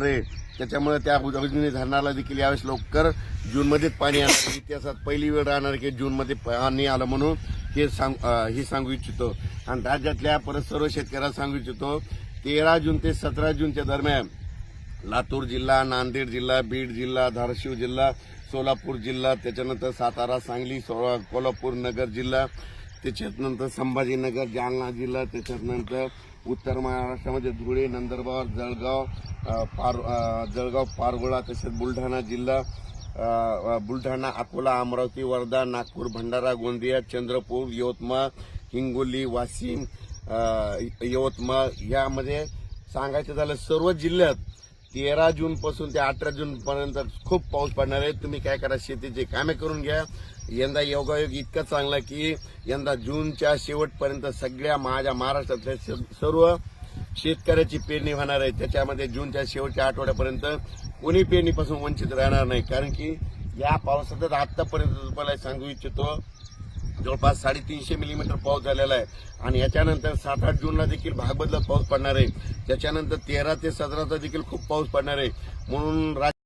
त्याच्यामुळे त्या उजनी धरणाला देखील यावेळेस लवकर जूनमध्येच पाणी आणणार इतिहासात पहिली वेळ राहणार की जूनमध्ये पाणी आलं म्हणून हे सांग हे सांगू इच्छितो. आणि राज्यातल्या परत सर्व शेतकऱ्याला सांगू इच्छितो तेरा जून ते सतरा जूनच्या दरम्यान लातूर जिल्हा नांदेड जिल्हा बीड जिल्हा धाराशिव जिल्हा सोलापूर जिल्हा त्याच्यानंतर सातारा सांगली सोळा कोल्हापूर नगर जिल्हा त्याच्यानंतर संभाजीनगर जालना जिल्हा त्याच्यानंतर उत्तर महाराष्ट्रामध्ये धुळे नंदुरबार जळगाव पार जळगाव पारगोळा तसेच बुलढाणा जिल्हा बुलढाणा अकोला अमरावती वर्धा नागपूर भंडारा गोंदिया चंद्रपूर यवतमाळ हिंगोली वाशिम यवतमाळ यामध्ये सांगायचं झालं सर्व जिल्ह्यात तेरा जून पासून ते अठरा जून पर्यंत खूप पाऊस पडणार आहे. तुम्ही काय करा शेतीचे कामे करून घ्या. यंदा योगायोग इतका चांगला की यंदा जूनच्या शेवटपर्यंत सगळ्या माझ्या महाराष्ट्रातल्या सर्व शेतकऱ्याची पेरणी होणार आहे. त्याच्यामध्ये जूनच्या शेवटच्या आठवड्यापर्यंत कोणी पेरणीपासून वंचित राहणार नाही. कारण की या पावसातच आत्तापर्यंत तुम्हाला सांगू इच्छितो जवळपास साडेतीनशे मिलीमीटर पाऊस झालेला आहे. आणि याच्यानंतर सात आठ जूनला देखील भाग बदलत पाऊस पडणार आहे. त्याच्यानंतर तेरा ते सतराचा देखील खूप पाऊस पडणार आहे. म्हणून